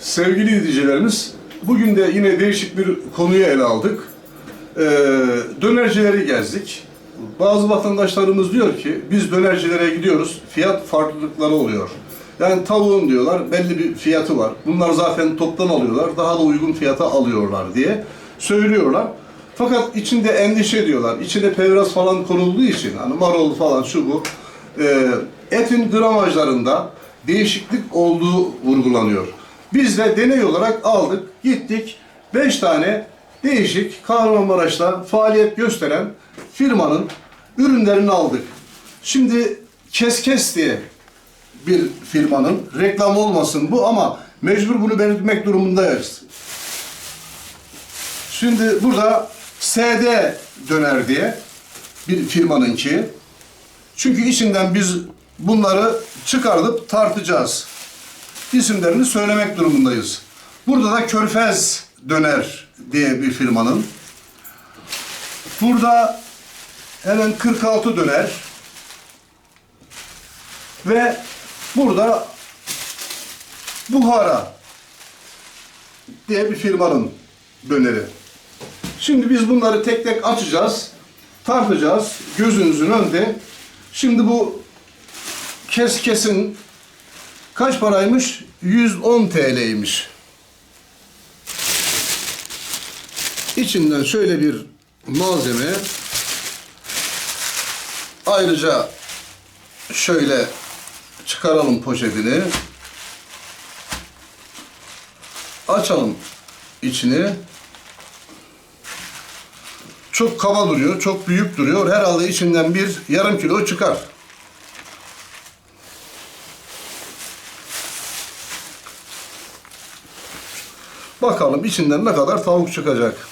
Sevgili izleyicilerimiz, bugün de yine değişik bir konuyu ele aldık. Ee, dönercileri gezdik. Bazı vatandaşlarımız diyor ki, biz dönercilere gidiyoruz, fiyat farklılıkları oluyor. Yani tavuğun diyorlar, belli bir fiyatı var. Bunlar zaten toptan alıyorlar, daha da uygun fiyata alıyorlar diye söylüyorlar. Fakat içinde endişe diyorlar, içinde pevraz falan konulduğu için, hani marul falan şu bu, e, etin gramajlarında değişiklik olduğu vurgulanıyor. Biz de deney olarak aldık, gittik. 5 tane değişik Kahramanmaraş'ta faaliyet gösteren firmanın ürünlerini aldık. Şimdi Kes Kes diye bir firmanın reklam olmasın bu ama mecbur bunu belirtmek durumundayız. Şimdi burada SD döner diye bir firmanınki. Çünkü içinden biz bunları çıkartıp tartacağız. İsimlerini söylemek durumundayız. Burada da Körfez Döner diye bir firmanın. Burada hemen 46 döner. Ve burada Buhara diye bir firmanın döneri. Şimdi biz bunları tek tek açacağız, tartacağız gözünüzün önünde. Şimdi bu kes kesin kaç paraymış? 110 TL'ymiş. İçinden şöyle bir malzeme ayrıca şöyle çıkaralım poşetini açalım içini çok kaba duruyor, çok büyük duruyor. Herhalde içinden bir yarım kilo çıkar. Bakalım içinden ne kadar tavuk çıkacak.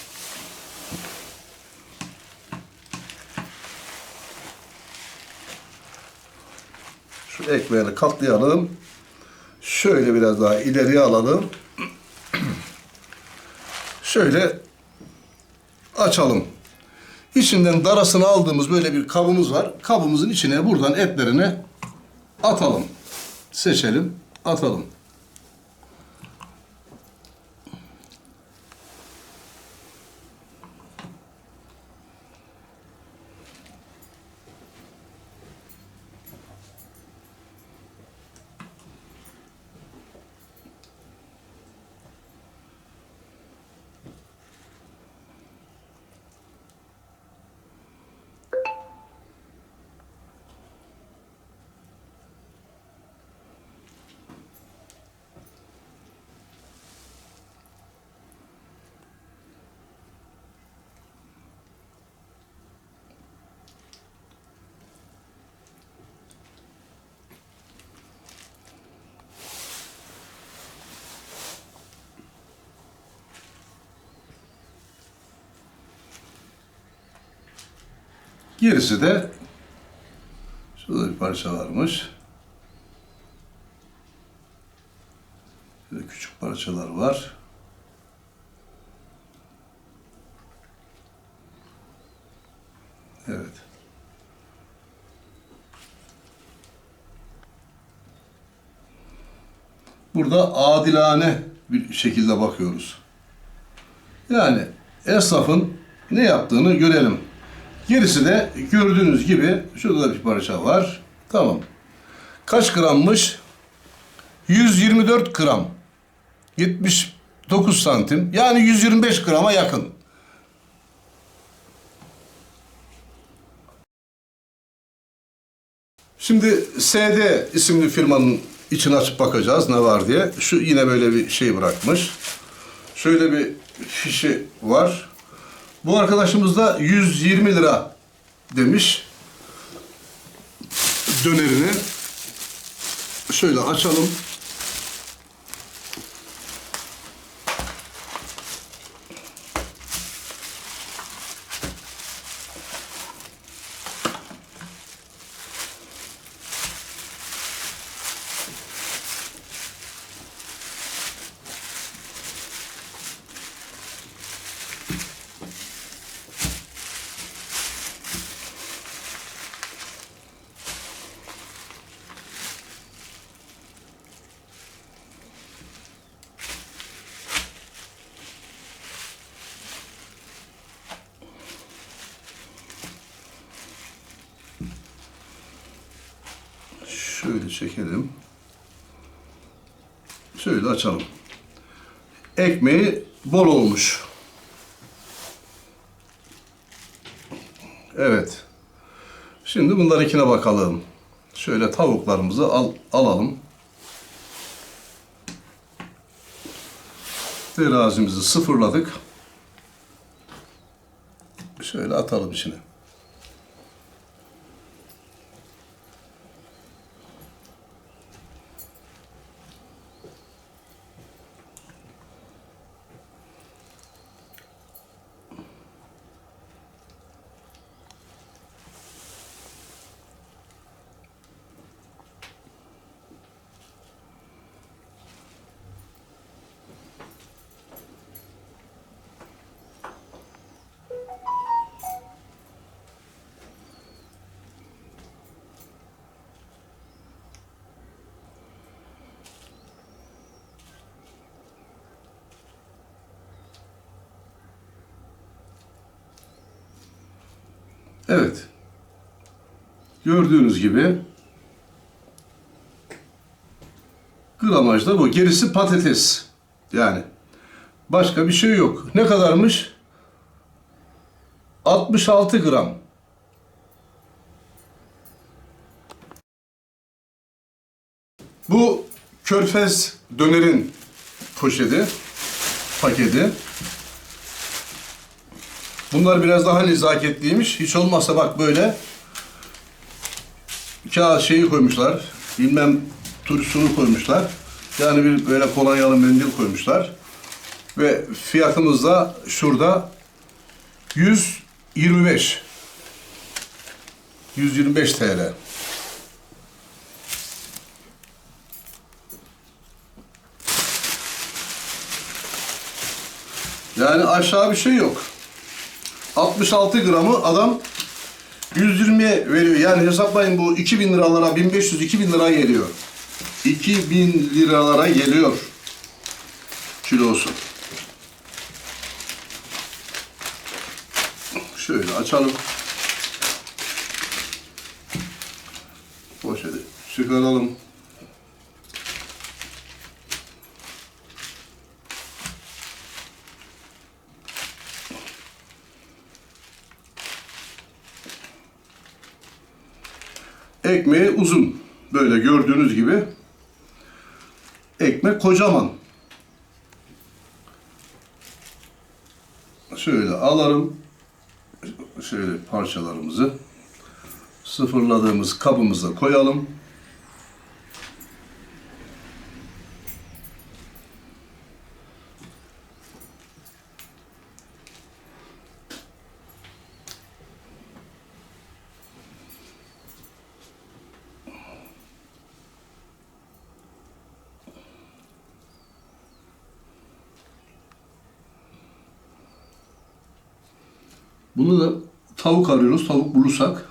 Şu ekmeğini katlayalım. Şöyle biraz daha ileriye alalım. Şöyle açalım. İçinden darasını aldığımız böyle bir kabımız var. Kabımızın içine buradan etlerini atalım. Seçelim, atalım. Gerisi de şurada bir parça varmış. Şöyle küçük parçalar var. Evet. Burada adilane bir şekilde bakıyoruz. Yani esnafın ne yaptığını görelim. Gerisi de gördüğünüz gibi şurada da bir parça var. Tamam. Kaç grammış? 124 gram. 79 santim. Yani 125 grama yakın. Şimdi SD isimli firmanın içini açıp bakacağız ne var diye. Şu yine böyle bir şey bırakmış. Şöyle bir fişi var. Bu arkadaşımız da 120 lira demiş. Dönerini şöyle açalım. Şöyle çekelim. Şöyle açalım. Ekmeği bol olmuş. Evet. Şimdi bunlarınkine bakalım. Şöyle tavuklarımızı al, alalım. Terazimizi sıfırladık. Şöyle atalım içine. Evet. Gördüğünüz gibi gramaj da bu. Gerisi patates. Yani başka bir şey yok. Ne kadarmış? 66 gram. Bu körfez dönerin poşeti, paketi. Bunlar biraz daha nezaketliymiş. Hiç olmazsa bak böyle kağıt şeyi koymuşlar. Bilmem turşusunu koymuşlar. Yani bir böyle kolonyalı mendil koymuşlar. Ve fiyatımız da şurada 125. 125 TL. Yani aşağı bir şey yok. 66 gramı adam 120'ye veriyor. Yani hesaplayın bu 2000 liralara 1500-2000 lira geliyor. 2000 liralara geliyor kilosu. Şöyle açalım. Poşeti çıkaralım. Ekmeği uzun. Böyle gördüğünüz gibi. Ekmek kocaman. Şöyle alalım. Şöyle parçalarımızı sıfırladığımız kabımıza koyalım. Bunu da tavuk arıyoruz. Tavuk bulursak.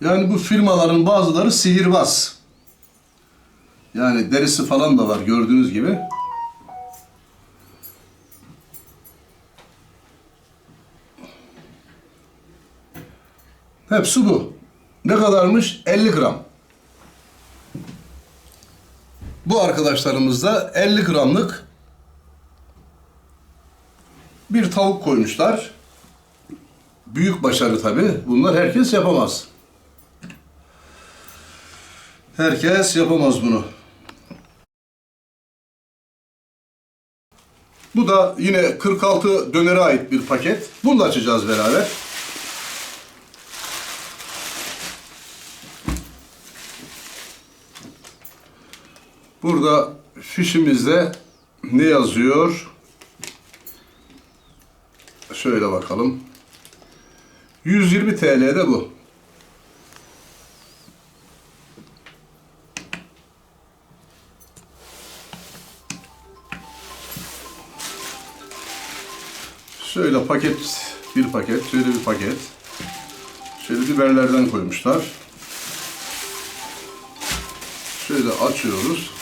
Yani bu firmaların bazıları sihirbaz. Yani derisi falan da var gördüğünüz gibi. Hepsi bu. Ne kadarmış? 50 gram. Bu arkadaşlarımız da 50 gramlık bir tavuk koymuşlar. Büyük başarı tabi. Bunlar herkes yapamaz. Herkes yapamaz bunu. Bu da yine 46 dönere ait bir paket. Bunu da açacağız beraber. Burada fişimizde ne yazıyor? Şöyle bakalım. 120 TL'de bu. Şöyle paket, bir paket, şöyle bir paket. Şöyle biberlerden koymuşlar. Şöyle açıyoruz.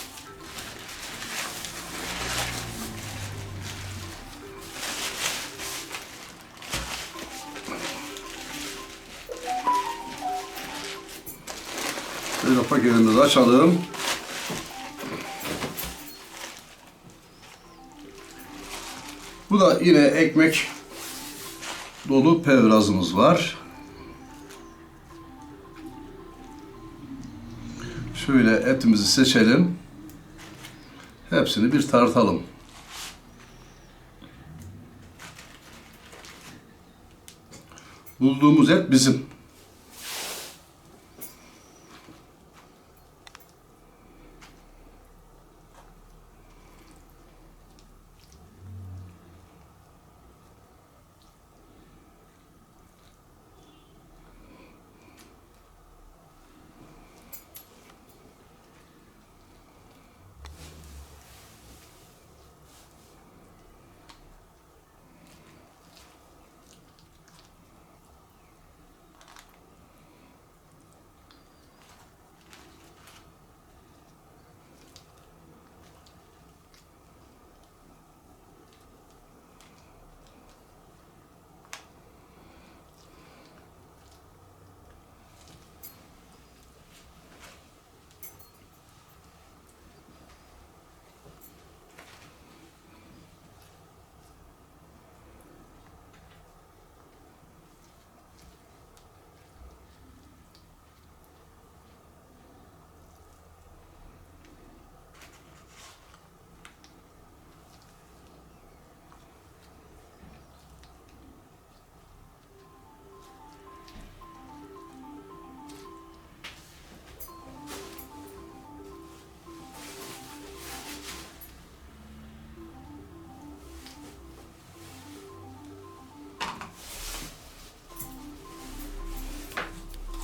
Paketimizi açalım. Bu da yine ekmek dolu pevrazımız var. Şöyle etimizi seçelim. Hepsini bir tartalım. Bulduğumuz et bizim.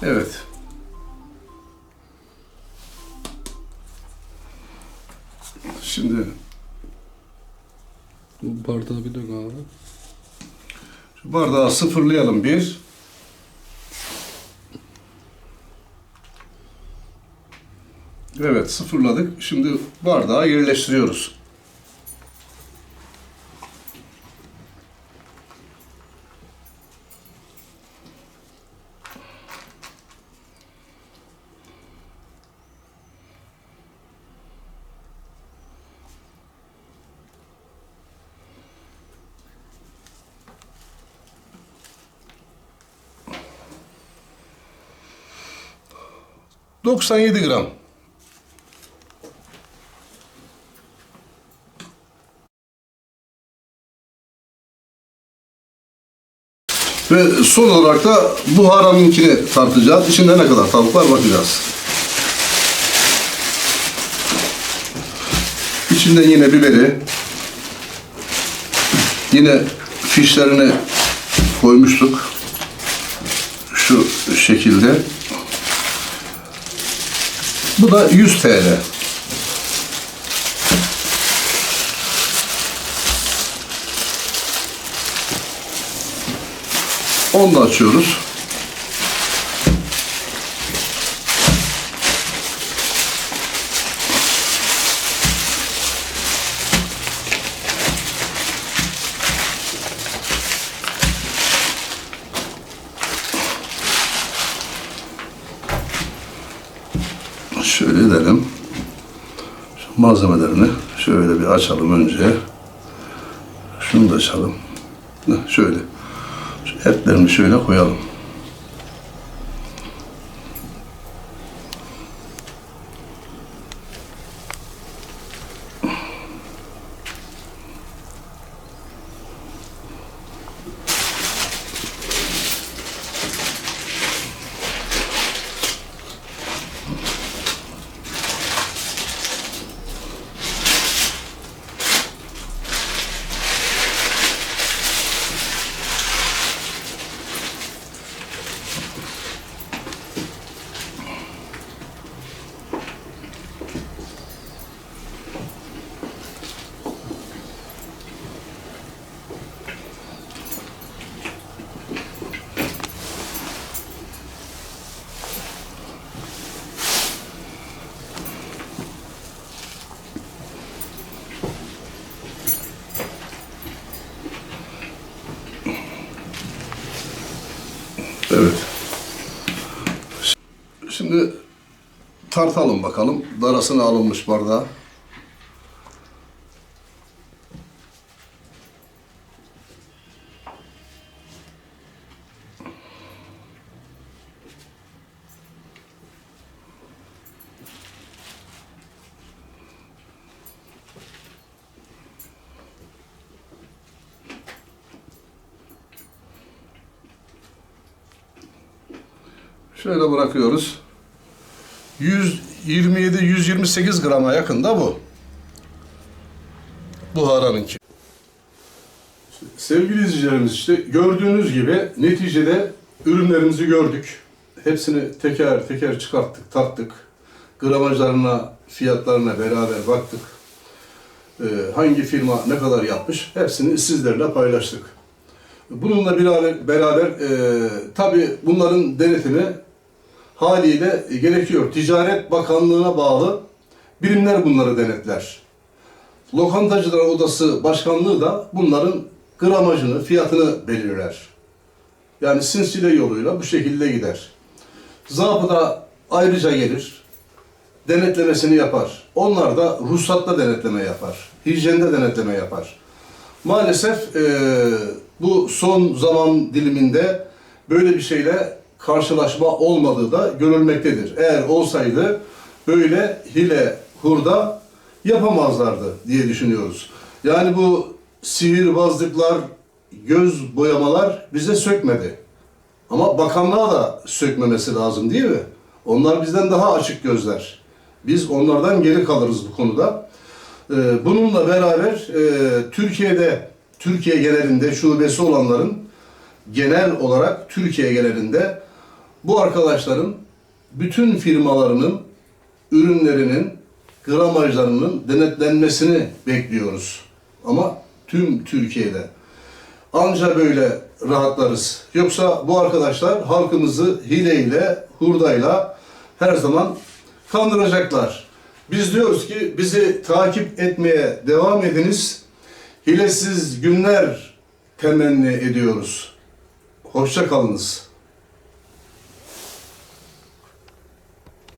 Evet. Şimdi Bardağı bir dök abi. şu bardağı sıfırlayalım bir. Evet sıfırladık. Şimdi bardağı yerleştiriyoruz. Doksan yedi gram. Ve son olarak da buharanınkini tartacağız. İçinde ne kadar tavuk var bakacağız. İçinde yine biberi, yine fişlerini koymuştuk. Şu şekilde. Bu da 100 TL. Onu da açıyoruz. Şöyle edelim. Şu malzemelerini şöyle bir açalım önce. Şunu da açalım. Şöyle. Şu etlerini şöyle koyalım. Evet. Şimdi tartalım bakalım. Darasına alınmış bardağı. Şöyle bırakıyoruz. 127-128 grama yakında bu. Buharanınki. Sevgili izleyicilerimiz işte gördüğünüz gibi neticede ürünlerimizi gördük. Hepsini teker teker çıkarttık, tarttık. Gramajlarına, fiyatlarına beraber baktık. Ee, hangi firma ne kadar yapmış hepsini sizlerle paylaştık. Bununla beraber, beraber e, tabi bunların denetimi haliyle gerekiyor. Ticaret Bakanlığı'na bağlı birimler bunları denetler. Lokantacılar Odası Başkanlığı da bunların gramajını, fiyatını belirler. Yani sinsile yoluyla bu şekilde gider. Zabıta ayrıca gelir, denetlemesini yapar. Onlar da ruhsatla denetleme yapar, hijyende denetleme yapar. Maalesef eee, bu son zaman diliminde böyle bir şeyle karşılaşma olmadığı da görülmektedir. Eğer olsaydı böyle hile, hurda yapamazlardı diye düşünüyoruz. Yani bu sihirbazlıklar, göz boyamalar bize sökmedi. Ama bakanlığa da sökmemesi lazım değil mi? Onlar bizden daha açık gözler. Biz onlardan geri kalırız bu konuda. Ee, Bununla beraber e, Türkiye'de, Türkiye genelinde şubesi olanların genel olarak Türkiye genelinde bu arkadaşların bütün firmalarının ürünlerinin gramajlarının denetlenmesini bekliyoruz. Ama tüm Türkiye'de. Anca böyle rahatlarız. Yoksa bu arkadaşlar halkımızı hileyle, hurdayla her zaman kandıracaklar. Biz diyoruz ki bizi takip etmeye devam ediniz. Hilesiz günler temenni ediyoruz. Hoşça kalınız.